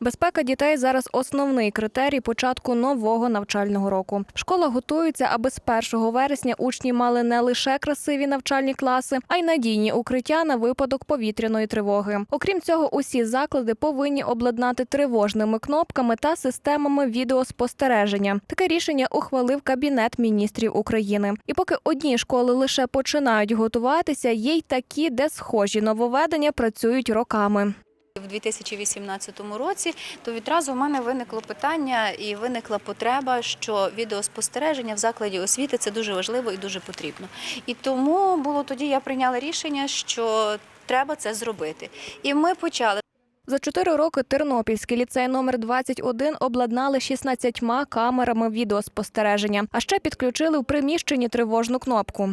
Безпека дітей зараз основний критерій початку нового навчального року. Школа готується, аби з 1 вересня учні мали не лише красиві навчальні класи, а й надійні укриття на випадок повітряної тривоги. Окрім цього, усі заклади повинні обладнати тривожними кнопками та системами відеоспостереження. Таке рішення ухвалив Кабінет міністрів України. І поки одні школи лише починають готуватися, є й такі, де схожі нововведення працюють роками. У 2018 році то відразу в мене виникло питання і виникла потреба, що відеоспостереження в закладі освіти це дуже важливо і дуже потрібно. І тому було тоді я прийняла рішення, що треба це зробити. І ми почали. За чотири роки Тернопільський ліцей номер 21 обладнали 16 камерами відеоспостереження, а ще підключили в приміщенні тривожну кнопку.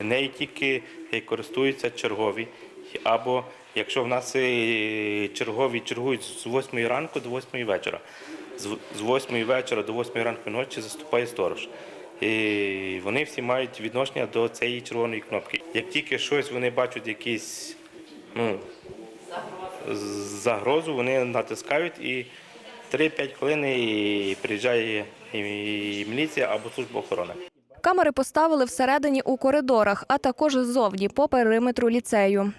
Нею тільки користуються чергові. Або якщо в нас е, чергові чергують з 8 ранку до 8 вечора. З з 8 вечора до 8 ранку ночі заступає сторож. І вони всі мають відношення до цієї червоної кнопки. Як тільки щось вони бачать якісь ну, загрозу, вони натискають і 3-5 хвилин приїжджає і міліція або служба охорони. Камери поставили всередині у коридорах, а також ззовні по периметру ліцею.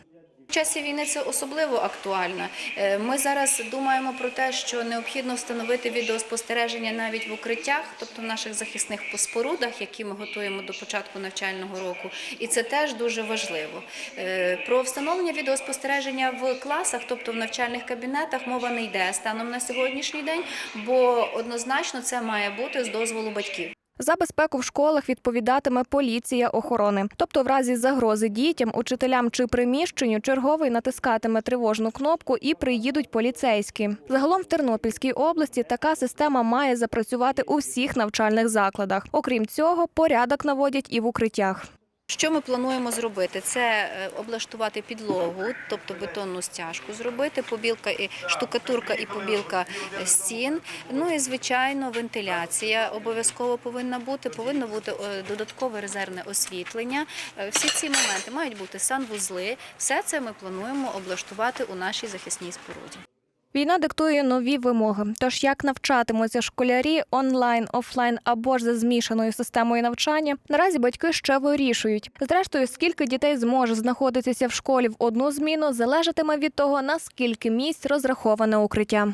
В часі війни це особливо актуально. Е, Ми зараз думаємо про те, що необхідно встановити відеоспостереження навіть в укриттях, тобто в наших захисних спорудах, які ми готуємо до початку навчального року. І це теж дуже важливо. Е, Про встановлення відеоспостереження в класах, тобто в навчальних кабінетах, мова не йде станом на сьогоднішній день, бо однозначно це має бути з дозволу батьків. За безпеку в школах відповідатиме поліція охорони. Тобто, в разі загрози дітям, учителям чи приміщенню черговий натискатиме тривожну кнопку і приїдуть поліцейські. Загалом в Тернопільській області така система має запрацювати у всіх навчальних закладах. Окрім цього, порядок наводять і в укриттях. Що ми плануємо зробити? Це е, облаштувати підлогу, тобто бетонну стяжку зробити, побілка і штукатурка і побілка стін. Ну і звичайно, вентиляція обов'язково повинна бути. Повинно бути е, додаткове резервне освітлення. Е, Всі ці моменти мають бути санвузли. Все це ми плануємо облаштувати у нашій захисній споруді. Війна диктує нові вимоги. Тож як навчатимуться школярі онлайн, офлайн або ж за змішаною системою навчання, наразі батьки ще вирішують. Зрештою, скільки дітей зможе знаходитися в школі в одну зміну, залежатиме від того, наскільки місць розраховане укриття.